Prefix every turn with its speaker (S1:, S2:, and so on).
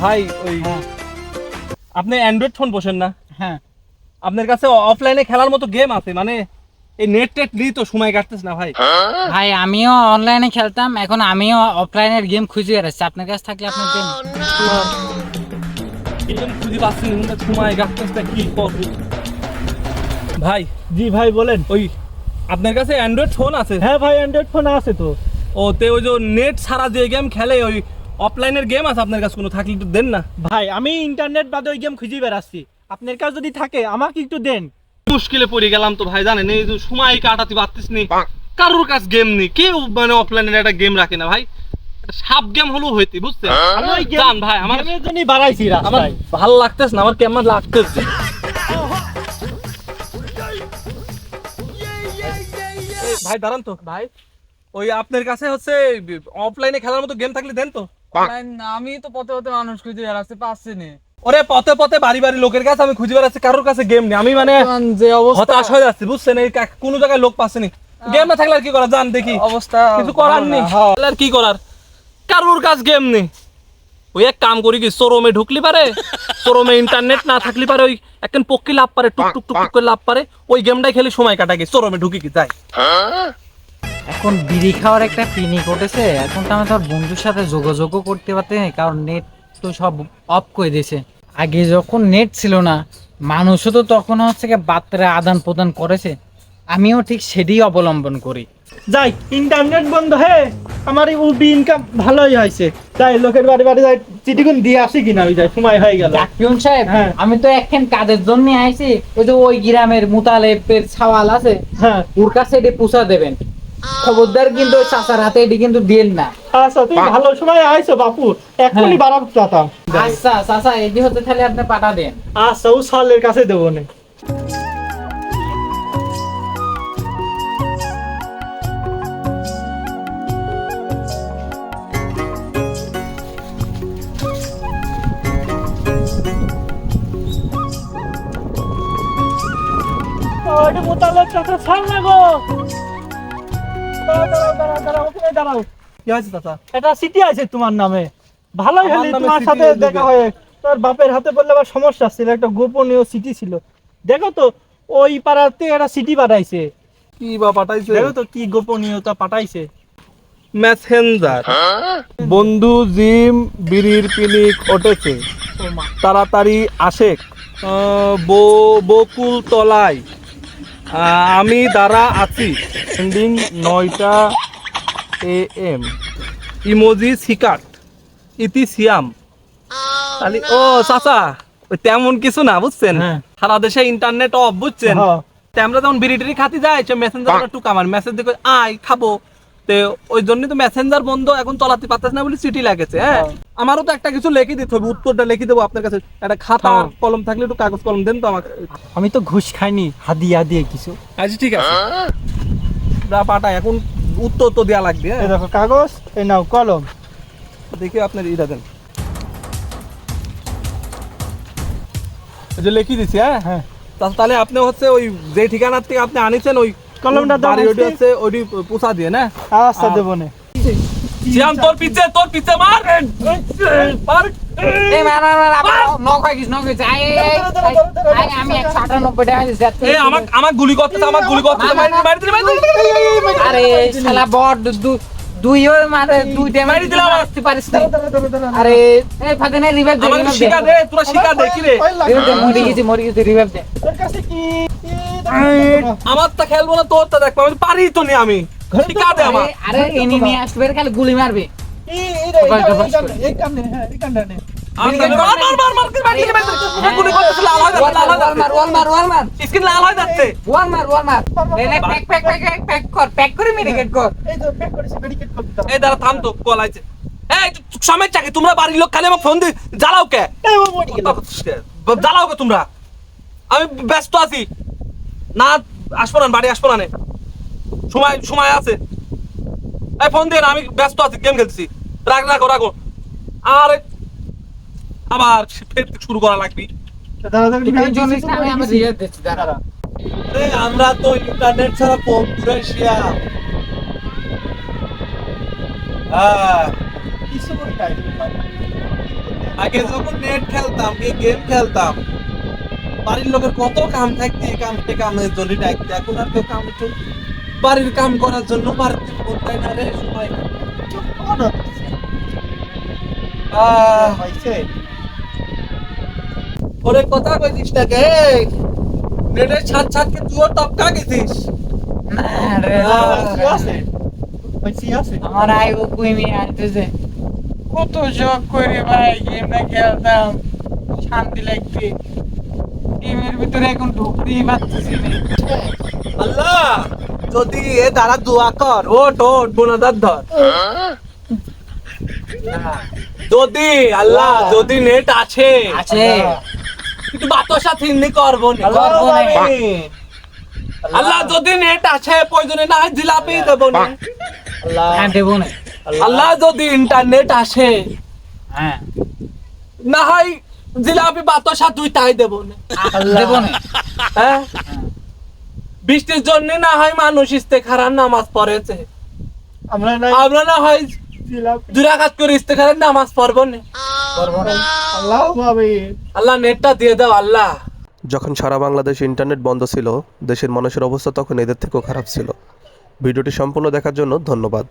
S1: ভাই ওই
S2: হ্যাঁ।
S1: আপনি অ্যান্ড্রয়েড ফোন বসেন না।
S2: হ্যাঁ।
S1: আপনার কাছে অফলাইনে খেলার মতো গেম আছে মানে এই নেট টেট নিয়ে তো সময় কাটতেছ না ভাই।
S2: ভাই আমিও অনলাইনে খেলতাম এখন আমিও অফলাইনের গেম খুঁজে বেড়াচ্ছি আপনার কাছে থাকলে আপনি দেন
S1: গেম খুঁজে পাচ্ছি না সময় কাটতেছ না কি করব? ভাই
S3: জি ভাই বলেন।
S1: ওই আপনার কাছে অ্যান্ড্রয়েড ফোন আছে?
S3: হ্যাঁ ভাই অ্যান্ড্রয়েড ফোন আছে তো।
S1: ও তে ওই যে নেট ছাড়া যে গেম খেলে ওই অফলাইনের গেম আছে আপনার কাছে কোনো থাকলে একটু দেন না।
S3: ভাই আমি ইন্টারনেট বাদে ওই গেম খুঁজে বেড়াচ্ছি। আপনার কাছে যদি থাকে আমাকে একটু দেন।
S1: মুশকিলে পড়ে গেলাম তো ভাই জানেন এই সময় কাটাতে পারতিস নি। কারোর কাছে গেম নেই কেউ মানে অফলাইনের একটা গেম রাখে না ভাই। সাপ গেম হলেও হইতে বুঝছেন?
S3: আমি ওই গেম
S1: জান ভাই আমার
S3: গেমের জন্যই বাড়াইছি
S1: আমার ভালো লাগতেছ না আমার কেমন লাগতেছে। ভাই দাঁড়ান তো। ভাই। ওই আপনার কাছে হচ্ছে অফলাইনে খেলার মতো গেম থাকলে দেন তো।
S4: আমি তো পথে পথে মানুষ খুঁজে বেড়াচ্ছি পাচ্ছি না।
S1: ওরে পথে পথে বাড়ি বাড়ি লোকের কাছে আমি খুঁজে বেড়াচ্ছি কারোর কাছে গেম নেই। আমি মানে
S4: যে অবস্থা।
S1: হতাশ হয়ে যাচ্ছি বুঝছেন? এই কা- কোনো জায়গায় লোক পাচ্ছে নি। গেম না থাকলে আর কি করা জান দেখি।
S4: অবস্থা
S1: কিছু করার নেই। আর কি করার? কারোর কাছে গেম নেই। ওই এক কাম করি কি শোরুমে ঢুকলি পারে শোরুমে ইন্টারনেট না থাকলি পারে ওই একখান পক্ষী লাভ পারে টুক টুক টুক টুক করে লাভ পারে ওই গেমটাই খেলে সময় কাটাকে শোরুমে ঢুকি কি যাই।
S2: এখন বিড়ি খাওয়ার একটা পিনিক উঠেছে এখন তো আমি তোর বন্ধুর সাথে যোগাযোগও করতে পারতে কারণ নেট তো সব অফ করে দিয়েছে। আগে যখন নেট ছিল না মানুষও তো তখন হচ্ছে গিয়ে বার্তারা আদান প্রদান করেছে। আমিও ঠিক সেটাই অবলম্বন করি।
S3: যাই ইন্টারনেট বন্ধ হে আমার এই উবি ইনকাম ভালোই হয়েছে। যাই লোকের বাড়ি বাড়ি যাই চিঠিগুন দিয়ে আসি কিনা ওই যাই সময় হয়ে গেল।
S2: জাকিউন সাহেব
S3: হ্যাঁ।
S2: আমি তো একখান কাজের জন্য আইছি ওই যে ওই গ্রামের মুতালেবের ছাওয়াল আছে
S3: হ্যাঁ।
S2: ওর কাছে এটি পুষা দেবেন। খবরদার কিন্তু চাচার হাতে এটি কিন্তু দিন না।
S3: আচ্ছা তুই ভালো সময় আইছো বাপু। এখনই
S2: হ্যাঁ।
S3: বাড়াব চাতাম
S2: আচ্ছা চাচা এটি হতে তাহলে আপনি পাঠা দেন।
S3: আচ্ছা ও সালের কাছে দেবো না। চাচা ছাড় না গো। দাঁড়াও, দাঁড়াও, দাঁড়াও, ওখানে দাঁড়াও।
S1: কি হয়েছে চাচা?
S3: একটা সিটি আছে তোমার নামে। ভালোই হলি তোমার সাথে দেখা হয়ে। তোর বাপের হাতে বললে আবার সমস্যা ছিল একটা গোপনীয় সিটি ছিল। দেখো তো ওই পাড়াতে একটা সিটি পাঠাইছে।
S1: কি বা পাঠাইছে?
S3: দেখো তো কি গোপনীয়তা পাঠাইছে।
S1: মেসেঞ্জার বন্ধু জিম বিড়ির পিনিক উঠেছে তাড়াতাড়ি আশেক বো- বকুল তলায়। আমি দ্বারা আছি। নয়টা এ এম ইমোজি সিকাট ইতি সিয়াম। তাহলে ও চাচা ওই তেমন কিছু না বুঝছেন?
S3: হ্যাঁ।
S1: সারা দেশে ইন্টারনেট অফ বুঝছেন?
S3: হ্যাঁ।
S1: তে আমরা যখন বিড়ি টিড়ি খাতে যাই সে মেসেঞ্জার একটু কামার মেসেজ দেখে আয় খাব। তে ওই জন্য তো মেসেঞ্জার বন্ধ এখন চলাতে পারতেছ না বলে চিঠি লাগেছে হ্যাঁ? আমারও তো একটা কিছু লিখে দিতে হবে উত্তরটা লিখে দেবো আপনার কাছে। একটা খাতা
S3: হ্যাঁ।
S1: কলম থাকলে একটু কাগজ কলম দেন তো আমাকে।
S3: আমি তো ঘুষ খাইনি হাদিয়া দিয়ে কিছু।
S1: আচ্ছা ঠিক আছে। এখন উত্তর তো দেওয়া লাগবে
S3: এই
S1: হ্যাঁ
S3: দেখো কাগজ এই নাও কলম।
S1: দেখি আপনার ইটা দেন। এই যে লিখে দিছি হ্যাঁ?
S3: হ্যাঁ।
S1: তাহলে আপনি হচ্ছে ওই যে ঠিকানার থেকে আপনি আনিছেন ওই
S3: কলমটা দাও দেখি।
S1: হচ্ছে ওইটি পোষা দিয়ে না?
S3: আচ্ছা দেবো না।
S1: শ্যাম তোর পিছে তোর পিছে মার! মার।
S2: মার দু- দুই ওর মারি মারি
S1: দিলাম।
S2: আসতে পারিস না। আরে এই ফাঁদে নাই রিভাইভ দে
S1: আমাকে
S2: রিভাইভ দে।
S1: দে তোরা শিকা দে কি রে?
S2: মরে গেছি মরে গেছি রিভাইভ দে।
S3: তোর কাছে কি?
S1: আমার তা খেলব না তোর তা দেখব আমি পারি তো নি আমি। শিকা দে আমার
S2: আরে আরে এনি নিয়ে আসবে খালি গুলি মারবে।
S1: সময় চাকে তোমরা বাড়ির লোক খালি আমার ফোন দি জ্বালাও কে জ্বালাও কে তোমরা আমি ব্যস্ত আছি না আসব না বাড়ি আসব না সময় সময় আছে এই ফোন দিয়ে আমি ব্যস্ত আছি গেম খেলতেছি রাখ রাখো রাখো আর আবার ফের শুরু করা লাগবে। আমরা তো ইন্টারনেট ছাড়া কম্পিউটার হ্যাঁ। আগে যখন নেট খেলতাম এই গেম খেলতাম বাড়ির লোকের কত কাম থাকতে এই কাম থেকে কামের জন্য ডাকতে। এখন আর কেউ কাম বাড়ির কাম করার জন্য বাড়িতে ফোন দেয় না রে সময় ওরে কথা কইছিস না কে? নেটের ছাদ ছাদকে তুইও টপকা গেছিস?
S2: না আমার কুইমি আনতেছে। কত করে ভাই গেমটা খেলতাম। শান্তি লাগতে গেমের ভিতরে এখন ঢুকতেই পারতেছি
S1: আল্লাহ যদি এ দ্বারা দোয়া কর ওট ওট বোনাদার ধর। যদি আল্লাহ যদি নেট আছে।
S2: আছে।
S1: কিন্তু বাতসা থিন্নি করব না।
S2: করব না।
S1: আল্লাহ যদি নেট আছে প্রয়োজনে না হয় জিলাপি দেবো না।
S3: আল্লাহ।
S2: হ্যাঁ দেবো না।
S1: আল্লাহ। যদি ইন্টারনেট আসে
S2: হ্যাঁ।
S1: না হয় জিলাপি বাতসা দুইটাই দেবো না।
S2: দেবো না।
S1: হ্যাঁ। বৃষ্টির জন্য না হয় মানুষ ইস্তেখারার নামাজ পড়েছে।
S3: আমরা নাই
S1: আমরা না হয় দুরাঘাত করে ইস্তেখারার নামাজ পড়ব না।
S3: আল্লাহ
S1: আল্লাহ নেটটা দিয়ে দাও আল্লাহ।
S5: যখন সারা বাংলাদেশ ইন্টারনেট বন্ধ ছিল দেশের মানুষের অবস্থা তখন এদের থেকেও খারাপ ছিল। ভিডিওটি সম্পূর্ণ দেখার জন্য ধন্যবাদ।